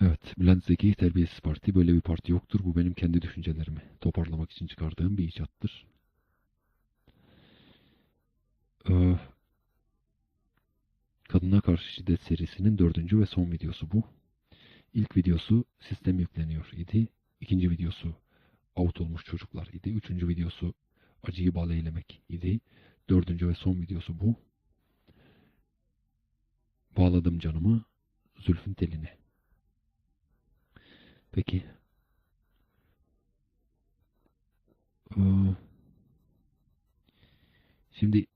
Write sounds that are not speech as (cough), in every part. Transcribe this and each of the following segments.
Evet, Bülent Zeki Terbiyesiz Parti böyle bir parti yoktur. Bu benim kendi düşüncelerimi toparlamak için çıkardığım bir icattır. Ee, Kadına Karşı Şiddet serisinin dördüncü ve son videosu bu. İlk videosu sistem yükleniyor idi. İkinci videosu out olmuş çocuklar idi. Üçüncü videosu acıyı bal idi. Dördüncü ve son videosu bu. Bağladım canımı zülfün teline. Peki. Ee, şimdi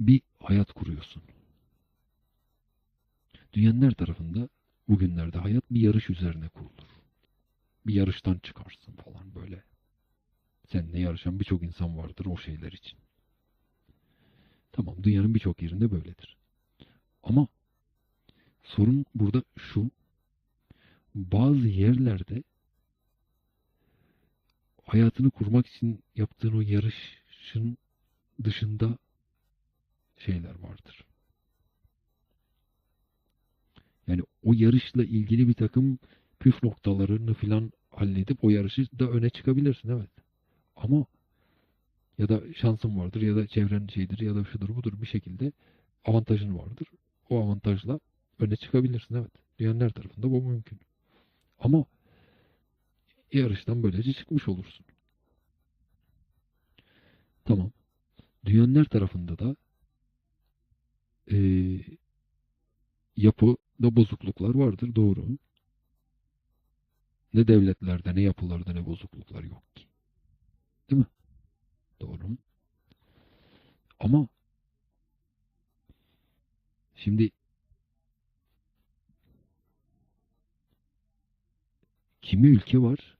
bir hayat kuruyorsun. Dünyanın her tarafında bugünlerde hayat bir yarış üzerine kurulur. Bir yarıştan çıkarsın falan böyle. Seninle yarışan birçok insan vardır o şeyler için. Tamam dünyanın birçok yerinde böyledir. Ama sorun burada şu. Bazı yerlerde hayatını kurmak için yaptığın o yarışın dışında şeyler vardır. Yani o yarışla ilgili bir takım püf noktalarını filan halledip o yarışı da öne çıkabilirsin evet. Ama ya da şansın vardır ya da çevren şeydir ya da şudur budur bir şekilde avantajın vardır. O avantajla öne çıkabilirsin evet. Dünyanın her tarafında bu mümkün. Ama yarıştan böylece çıkmış olursun. Tamam. Dünyanın her tarafında da e, yapıda bozukluklar vardır. Doğru. Ne devletlerde ne yapılarda ne bozukluklar yok ki. Değil mi? Doğru. Ama şimdi kimi ülke var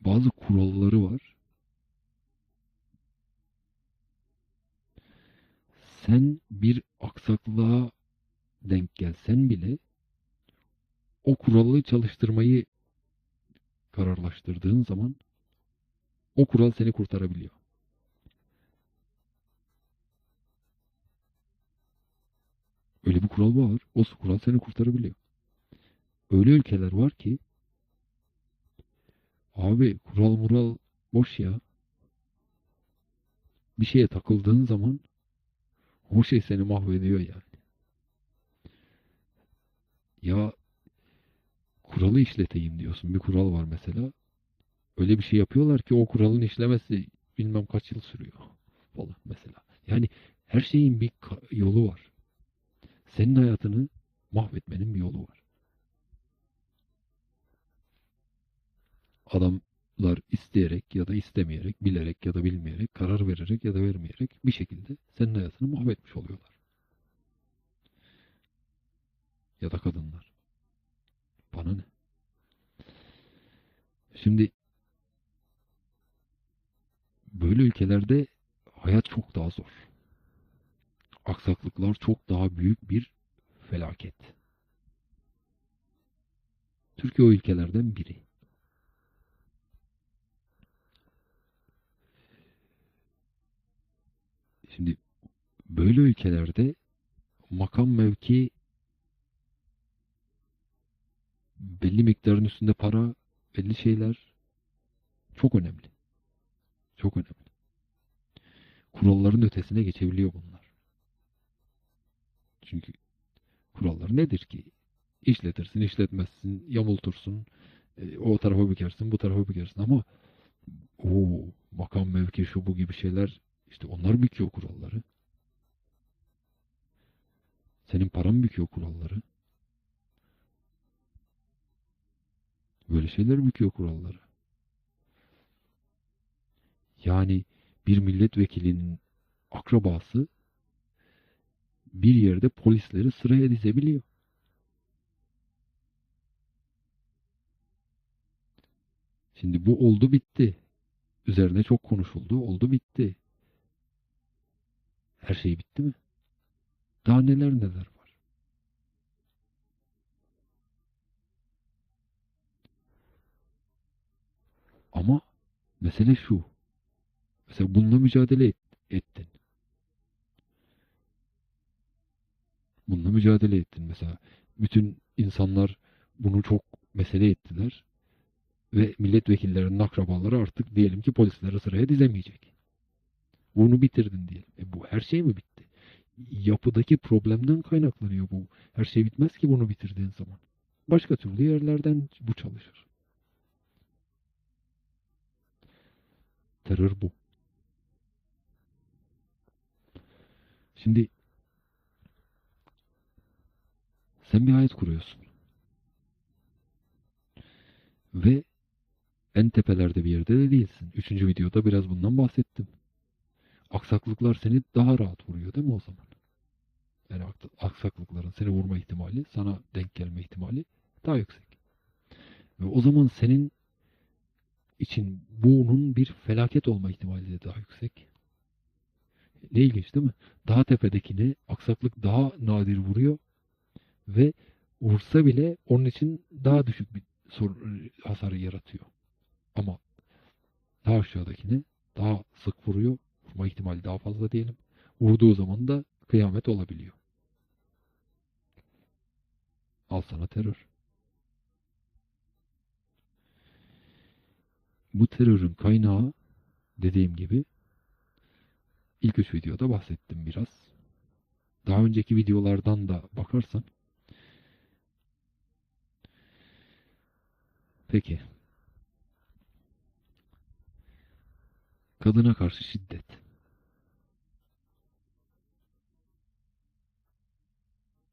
bazı kuralları var. Sen bir aksaklığa denk gelsen bile o kuralı çalıştırmayı kararlaştırdığın zaman o kural seni kurtarabiliyor. Öyle bir kural var. O kural seni kurtarabiliyor. Öyle ülkeler var ki abi kural mural boş ya. Bir şeye takıldığın zaman o şey seni mahvediyor yani. Ya kuralı işleteyim diyorsun. Bir kural var mesela. Öyle bir şey yapıyorlar ki o kuralın işlemesi bilmem kaç yıl sürüyor falan mesela. Yani her şeyin bir yolu var. Senin hayatını mahvetmenin bir yolu var. Adamlar isteyerek ya da istemeyerek, bilerek ya da bilmeyerek, karar vererek ya da vermeyerek bir şekilde senin hayatını mahvetmiş oluyorlar. Ya da kadınlar. Bana ne? Şimdi böyle ülkelerde hayat çok daha zor. Aksaklıklar çok daha büyük bir felaket. Türkiye o ülkelerden biri. Şimdi böyle ülkelerde makam mevki belli miktarın üstünde para, belli şeyler çok önemli. Çok önemli. Kuralların ötesine geçebiliyor bunlar. Çünkü kurallar nedir ki? İşletirsin, işletmezsin, yamultursun, e, o tarafa bükersin, bu tarafa bükersin ama o makam mevki şu bu gibi şeyler işte onlar büküyor kuralları. Senin paran büküyor kuralları. Böyle şeyler büküyor kuralları. Yani bir milletvekilinin akrabası bir yerde polisleri sıraya dizebiliyor. Şimdi bu oldu bitti. Üzerine çok konuşuldu. Oldu bitti. Her şey bitti mi? Daha neler neler var. Ama mesele şu. Mesela bununla mücadele et, ettin. Bununla mücadele ettin mesela. Bütün insanlar bunu çok mesele ettiler. Ve milletvekillerinin akrabaları artık diyelim ki polislere sıraya dizemeyecek. Bunu bitirdin diyelim. E bu her şey mi bitti? Yapıdaki problemden kaynaklanıyor bu. Her şey bitmez ki bunu bitirdiğin zaman. Başka türlü yerlerden bu çalışır. Terör bu. Şimdi sen bir hayat kuruyorsun. Ve en tepelerde bir yerde de değilsin. Üçüncü videoda biraz bundan bahsettim. Aksaklıklar seni daha rahat vuruyor değil mi o zaman? Yani aksaklıkların seni vurma ihtimali, sana denk gelme ihtimali daha yüksek. Ve o zaman senin için bunun bir felaket olma ihtimali de daha yüksek. Ne ilginç değil mi? Daha tepedekine aksaklık daha nadir vuruyor ve vursa bile onun için daha düşük bir hasarı yaratıyor. Ama daha aşağıdakine daha sık vuruyor. Vurma ihtimali daha fazla diyelim. Vurduğu zaman da kıyamet olabiliyor. Al sana terör. Bu terörün kaynağı dediğim gibi ilk üç videoda bahsettim biraz. Daha önceki videolardan da bakarsan Peki. Kadına karşı şiddet.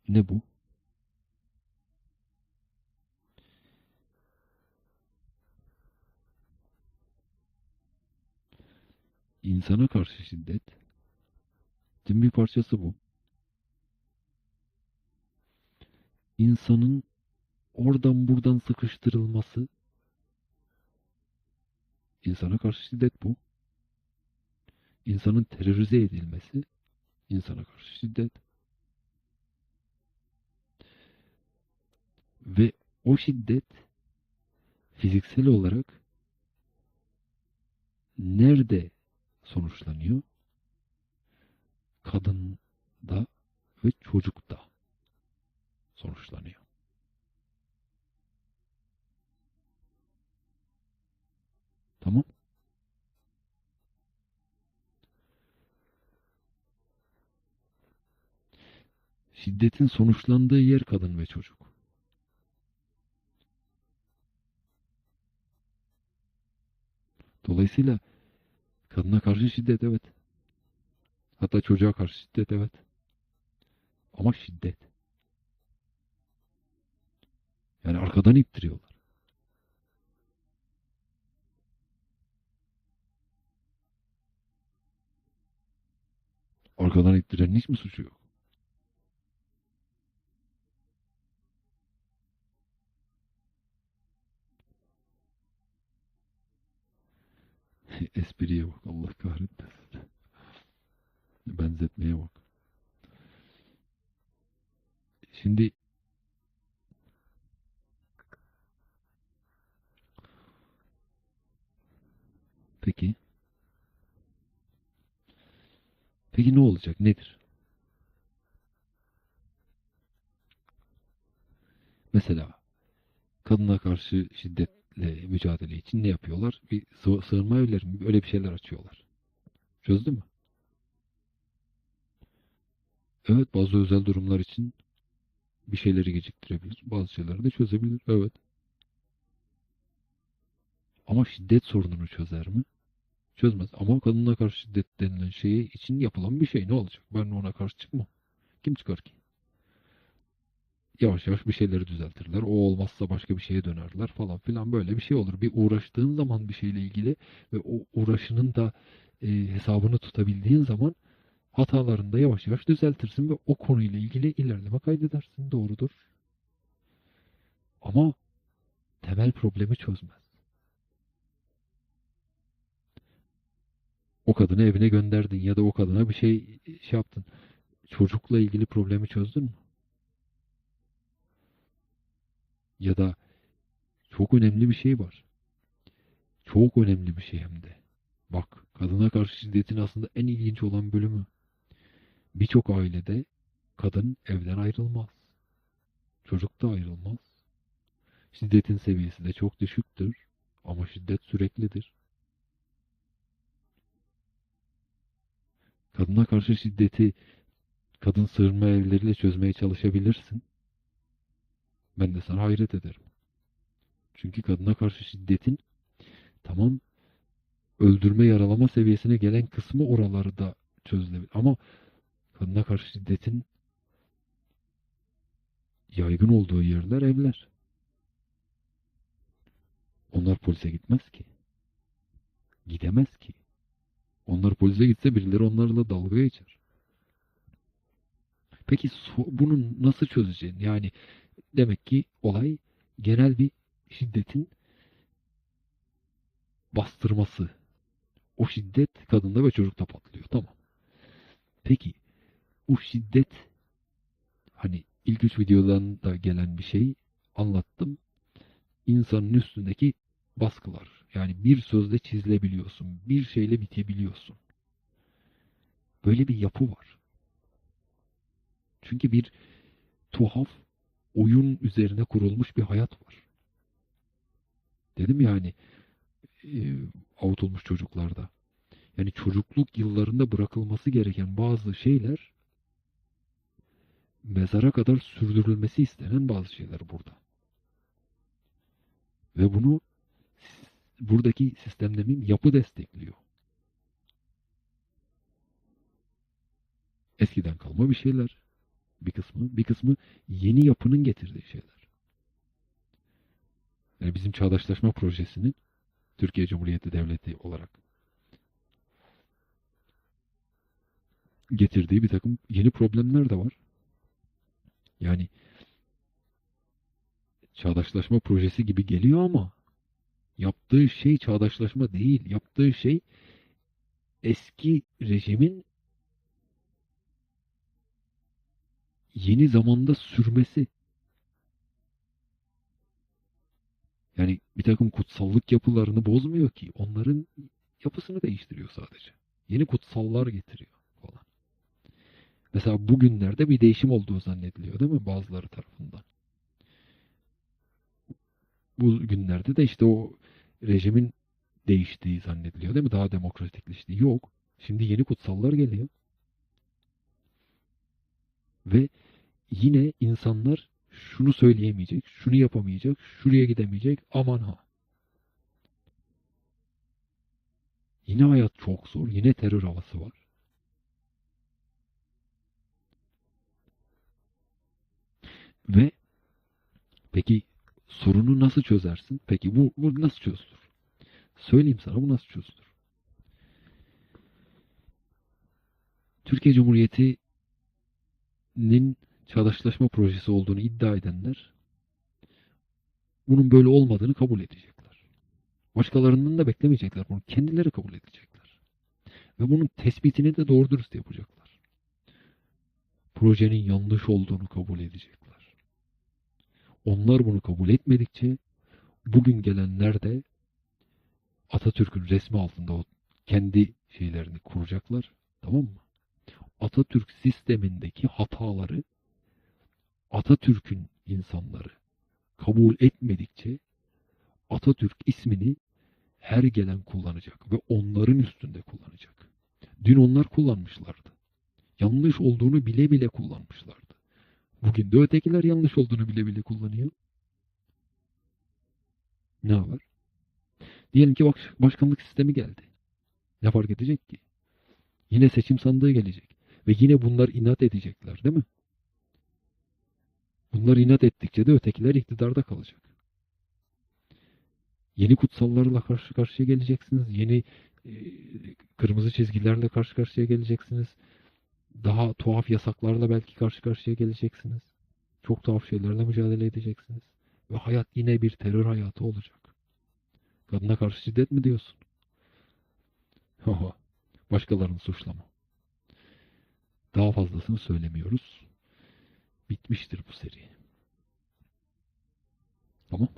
Ne bu? İnsana karşı şiddet. Din bir parçası bu. İnsanın oradan buradan sıkıştırılması insana karşı şiddet bu. İnsanın terörize edilmesi insana karşı şiddet. Ve o şiddet fiziksel olarak nerede sonuçlanıyor? Kadında ve çocukta sonuçlanıyor. Tamam. Şiddetin sonuçlandığı yer kadın ve çocuk. Dolayısıyla kadına karşı şiddet evet. Hatta çocuğa karşı şiddet evet. Ama şiddet. Yani arkadan ittiriyorlar. Arkadan ittirenin hiç mi suçu yok? (laughs) Espriye bak Allah kahretmesin. Benzetmeye bak. Şimdi Peki Peki ne olacak? Nedir? Mesela kadına karşı şiddetle mücadele için ne yapıyorlar? Bir sığınma evleri mi? Öyle bir şeyler açıyorlar. Çözdü mü? Evet bazı özel durumlar için bir şeyleri geciktirebilir. Bazı şeyleri de çözebilir. Evet. Ama şiddet sorununu çözer mi? Çözmez. Ama kadına karşı şiddet denilen şeyi için yapılan bir şey. Ne olacak? Ben ona karşı çıkmam. Kim çıkar ki? Yavaş yavaş bir şeyleri düzeltirler. O olmazsa başka bir şeye dönerler falan filan böyle bir şey olur. Bir uğraştığın zaman bir şeyle ilgili ve o uğraşının da e, hesabını tutabildiğin zaman hatalarını da yavaş yavaş düzeltirsin ve o konuyla ilgili ilerleme kaydedersin. Doğrudur. Ama temel problemi çözmez. O kadını evine gönderdin ya da o kadına bir şey şey yaptın. Çocukla ilgili problemi çözdün mü? Ya da çok önemli bir şey var. Çok önemli bir şey hem de. Bak, kadına karşı şiddetin aslında en ilginç olan bölümü. Birçok ailede kadın evden ayrılmaz. Çocuk da ayrılmaz. Şiddetin seviyesi de çok düşüktür ama şiddet süreklidir. Kadına karşı şiddeti kadın sığınma evleriyle çözmeye çalışabilirsin. Ben de sana hayret ederim. Çünkü kadına karşı şiddetin tamam öldürme yaralama seviyesine gelen kısmı oraları da çözülebilir. Ama kadına karşı şiddetin yaygın olduğu yerler evler. Onlar polise gitmez ki. Gidemez ki. Onlar polise gitse birileri onlarla dalga geçer. Peki bunu nasıl çözeceksin? Yani demek ki olay genel bir şiddetin bastırması. O şiddet kadında ve çocukta patlıyor. Tamam. Peki o şiddet hani ilk üç videodan da gelen bir şey anlattım. İnsanın üstündeki baskılar. Yani bir sözle çizilebiliyorsun. Bir şeyle bitebiliyorsun. Böyle bir yapı var. Çünkü bir tuhaf oyun üzerine kurulmuş bir hayat var. Dedim yani e, avutulmuş çocuklarda. Yani çocukluk yıllarında bırakılması gereken bazı şeyler mezara kadar sürdürülmesi istenen bazı şeyler burada. Ve bunu buradaki sistem demeyeyim yapı destekliyor. Eskiden kalma bir şeyler bir kısmı, bir kısmı yeni yapının getirdiği şeyler. Yani bizim çağdaşlaşma projesinin Türkiye Cumhuriyeti Devleti olarak getirdiği bir takım yeni problemler de var. Yani çağdaşlaşma projesi gibi geliyor ama yaptığı şey çağdaşlaşma değil. Yaptığı şey eski rejimin yeni zamanda sürmesi. Yani bir takım kutsallık yapılarını bozmuyor ki. Onların yapısını değiştiriyor sadece. Yeni kutsallar getiriyor falan. Mesela bugünlerde bir değişim olduğu zannediliyor değil mi bazıları tarafından? Bu günlerde de işte o rejimin değiştiği zannediliyor değil mi? Daha demokratikleştiği. Yok. Şimdi yeni kutsallar geliyor. Ve yine insanlar şunu söyleyemeyecek, şunu yapamayacak, şuraya gidemeyecek, aman ha. Yine hayat çok zor, yine terör havası var. Ve peki sorunu nasıl çözersin? Peki bu, bu nasıl çözülür? Söyleyeyim sana bu nasıl çözülür? Türkiye Cumhuriyeti'nin çağdaşlaşma projesi olduğunu iddia edenler bunun böyle olmadığını kabul edecekler. Başkalarından da beklemeyecekler bunu. Kendileri kabul edecekler. Ve bunun tespitini de doğru dürüst yapacaklar. Projenin yanlış olduğunu kabul edecekler. Onlar bunu kabul etmedikçe bugün gelenler de Atatürk'ün resmi altında o kendi şeylerini kuracaklar. Tamam mı? Atatürk sistemindeki hataları Atatürk'ün insanları kabul etmedikçe Atatürk ismini her gelen kullanacak ve onların üstünde kullanacak. Dün onlar kullanmışlardı. Yanlış olduğunu bile bile kullanmışlardı. Bugün de ötekiler yanlış olduğunu bile bile kullanıyor. Ne var? Diyelim ki baş, başkanlık sistemi geldi. Ne fark edecek ki? Yine seçim sandığı gelecek. Ve yine bunlar inat edecekler değil mi? Bunlar inat ettikçe de ötekiler iktidarda kalacak. Yeni kutsallarla karşı karşıya geleceksiniz. Yeni e, kırmızı çizgilerle karşı karşıya geleceksiniz. Daha tuhaf yasaklarla belki karşı karşıya geleceksiniz. Çok tuhaf şeylerle mücadele edeceksiniz. Ve hayat yine bir terör hayatı olacak. Kadına karşı şiddet mi diyorsun? (laughs) Başkalarını suçlama. Daha fazlasını söylemiyoruz bitmiştir bu seri. Tamam.